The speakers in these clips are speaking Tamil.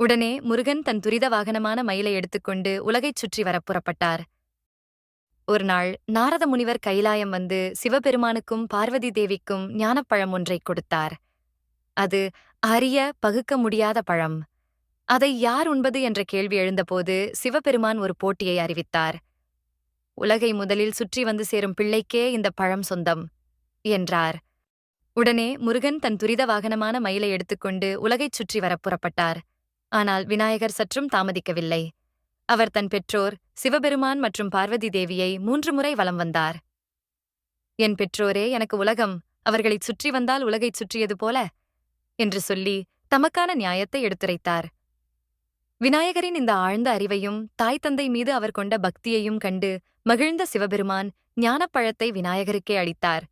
உடனே முருகன் தன் துரித வாகனமான மயிலை எடுத்துக்கொண்டு உலகைச் சுற்றி வரப் புறப்பட்டார். ஒரு நாள் நாரத முனிவர் கைலாயம் வந்து சிவபெருமானுக்கும் பார்வதி தேவிக்கும் ஞானப்பழம் ஒன்றைக் கொடுத்தார். அது அரிய பகுக்க முடியாத பழம். அதை யார் உண்பது என்ற கேள்வி எழுந்தபோது சிவபெருமான் ஒரு போட்டியை அறிவித்தார். உலகை முதலில் சுற்றி வந்து சேரும் பிள்ளைக்கே இந்த பழம் சொந்தம் என்றார். உடனே முருகன் தன் துரித வாகனமான மயிலை எடுத்துக்கொண்டு உலகைச் சுற்றி வரப் புறப்பட்டார். ஆனால் விநாயகர் சற்றும் தாமதிக்கவில்லை. அவர் தன் பெற்றோர் சிவபெருமான் மற்றும் பார்வதி தேவியை மூன்று முறை வலம் வந்தார். என் பெற்றோரே எனக்கு உலகம். அவர்களைச் சுற்றி வந்தால் உலகைச் சுற்றியது போல என்று சொல்லி தமக்கான நியாயத்தை எடுத்துரைத்தார். விநாயகரின் இந்த ஆழ்ந்த அறிவையும் தாய் தந்தை மீது அவர் கொண்ட பக்தியையும் கண்டு மகிழ்ந்த சிவபெருமான் ஞானப்பழத்தை விநாயகருக்கே அளித்தார்.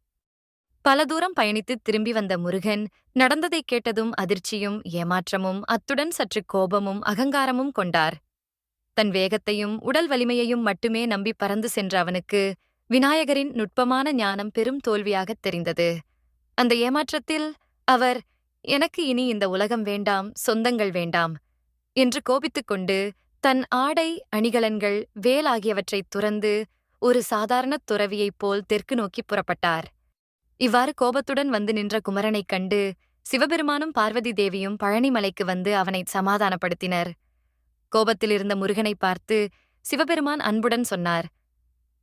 பல தூரம் பயணித்து திரும்பி வந்த முருகன் நடந்ததைக் கேட்டதும் அதிர்ச்சியும் ஏமாற்றமும் அத்துடன் சற்று கோபமும் அகங்காரமும் கொண்டார். தன் வேகத்தையும் உடல் வலிமையையும் மட்டுமே நம்பி பறந்து சென்ற அவனுக்கு விநாயகரின் நுட்பமான ஞானம் பெரும் தோல்வியாகத் தெரிந்தது. அந்த ஏமாற்றத்தில் அவர் எனக்கு இனி இந்த உலகம் வேண்டாம் சொந்தங்கள் வேண்டாம் என்று கோபித்துக் கொண்டு தன் ஆடை அணிகலன்கள் வேல் ஆகியவற்றைத் துறந்து ஒரு சாதாரணத் துறவியைப் போல் தெற்கு நோக்கிப் புறப்பட்டார். இவ்வாறு கோபத்துடன் வந்து நின்ற குமரனைக் கண்டு சிவபெருமானும் பார்வதி தேவியும் பழனிமலைக்கு வந்து அவனைச் சமாதானப்படுத்தினர். கோபத்தில் இருந்த முருகனை பார்த்து சிவபெருமான் அன்புடன் சொன்னார்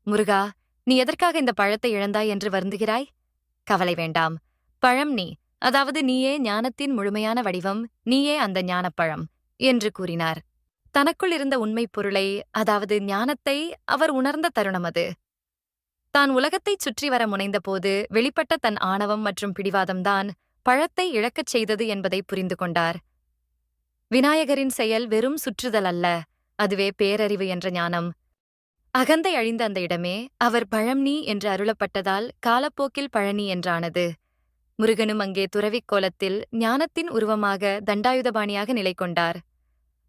முருகா நீ எதற்காக இந்த பழத்தை இழந்தாய் என்று வருந்துகிறாய்? கவலை வேண்டாம். பழம் நீ அதாவது நீயே ஞானத்தின் முழுமையான வடிவம் நீயே அந்த ஞானப்பழம் என்று கூறினார். தனக்குள் இருந்த உண்மைப் பொருளை அதாவது ஞானத்தை அவர் உணர்ந்த தருணம் அது. தான் உலகத்தைச் சுற்றி வர முனைந்தபோது வெளிப்பட்ட தன் ஆணவம் மற்றும் பிடிவாதம்தான் பழத்தை இழக்கச் செய்தது என்பதை புரிந்து கொண்டார். விநாயகரின் செயல் வெறும் சுற்றுதல் அல்ல அதுவே பேரறிவு என்ற ஞானம். அகந்தை அழிந்த அந்த இடமே அவர் பழம்னி என்று அருளப்பட்டதால் காலப்போக்கில் பழனி என்றானது. முருகனும் அங்கே துறவிக் கோலத்தில் ஞானத்தின் உருவமாக தண்டாயுதபாணியாக நிலை கொண்டார்.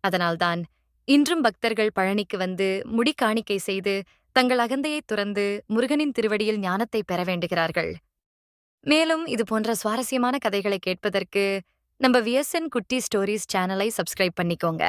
அதனால்தான் இன்றும் பக்தர்கள் பழனிக்கு வந்து முடி காணிக்கை செய்து தங்கள் அகந்தையைத் துறந்து முருகனின் திருவடியில் ஞானத்தை பெற வேண்டுகிறார்கள். மேலும் இது போன்ற சுவாரஸ்யமான கதைகளை கேட்பதற்கு நம்ம விஎஸ்என் குட்டி ஸ்டோரிஸ் சேனலை சப்ஸ்கிரைப் பண்ணிக்கோங்க.